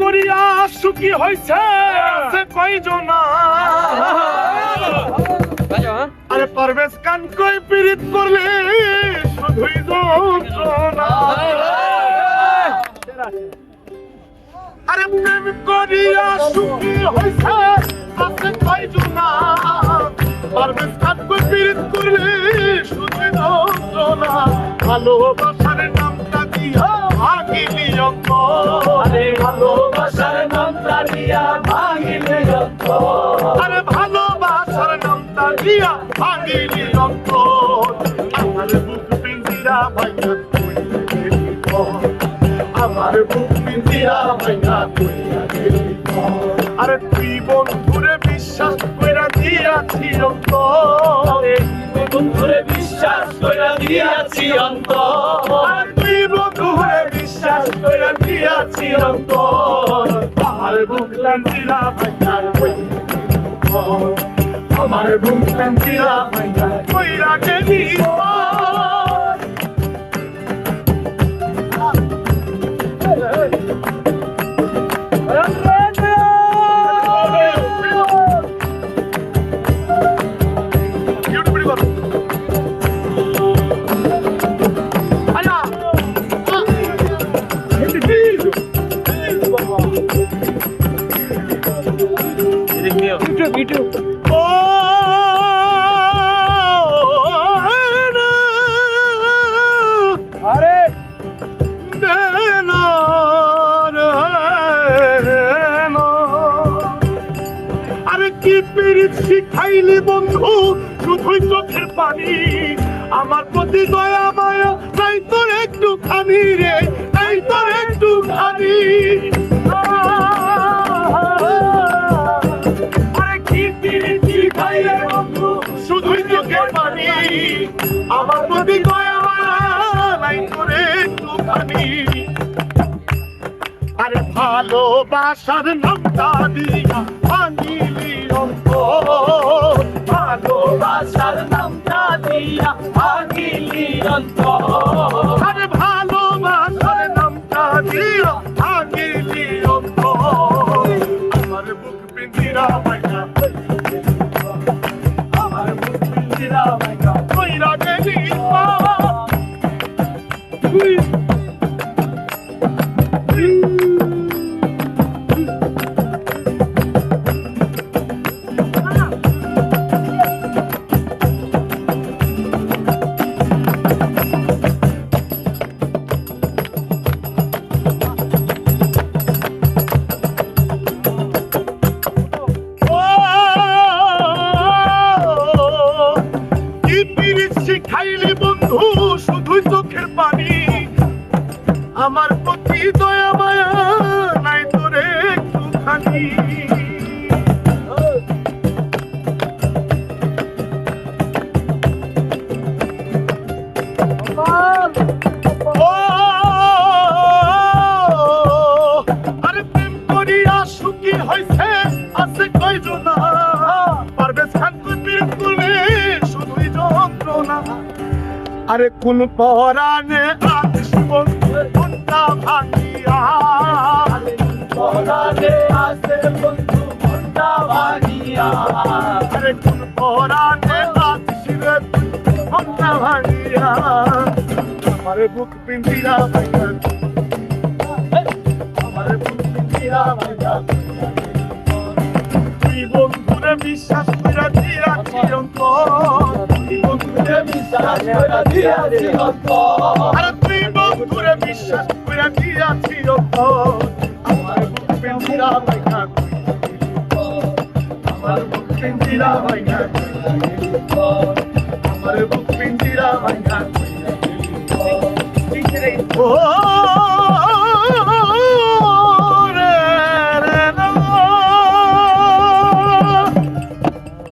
করিয়া সুখী হইছে। আছে কয়জনা? আরে পারভেজ কান কই পীড়িত করলে? শুধুই যন্ত্রণা। আরে প্রেম করিয়া সুখী হইছে আছে কয়জনা? পারভেজ কান কই পীড়িত করলে? শুধুই যন্ত্রণা। ভালোবাসার আরে ভালোবাসার নামটা দিয়া ভাঙিলি অঙ্ক আমার বুক পিঞ্জিরা ভাইয়া তুই। আমার বুক পিঞ্জিরা ভাইয়া তুই। আরে তুই বন্ধুরে বিশ্বাস কইরা দিয়াছি অন্ত বন্ধুরে বিশ্বাস কইরা দিয়াছি অন্ত তুই বন্ধুরে বিশ্বাস কইরা দিয়াছি অন্ত আমার বুক গেলি ঘর। আমার বুক ভাইয়া কইরা গেলি শিখাইলি বন্ধু শুধুই চোখের পানি আমার প্রতি দয়া মায়া তাই তোর একটু খানি রে আমার প্রতি দয়া মায়া নাই তোর আরে ভালোবাসার নামটা দিয়া ভাঙিলি অন্ত ভালোবাসার নামটা দিয়া ভাঙিলি অন্ত শিখাইলি শুধুই চোখের পানি। আমার প্রতি দয়া মায়া নাই তোরে একটুখানি। প্রেম করলে শুধুই যন্ত্রণা। আরে কোন পরাণে ভাঙিয়া। পরাণে আছে বন্ধু মনটা ভাঙিয়া। আরে কোন পরাণে আদিস রে বন্ধুটা ভাঙিয়া। আমার বুক পিঞ্জিরা ভাঙিয়া আমার বুক পিঞ্জিরা ভাঙিয়া। তুই বন্ধুরে বিশ্বাস করে অন্তর। তুই বন্ধুরে বিশ্বাস কইরা দিয়াছি অন্ত আরে তুই বন্ধুরে বিশ্বাস করে দিয়াছি অন্তর আমার বুক পিঞ্জিরা ভাঙিয়া আমার বুক পিঞ্জিরা ভাঙিয়া আমার বুক পিঞ্জিরা ভাঙিয়া ও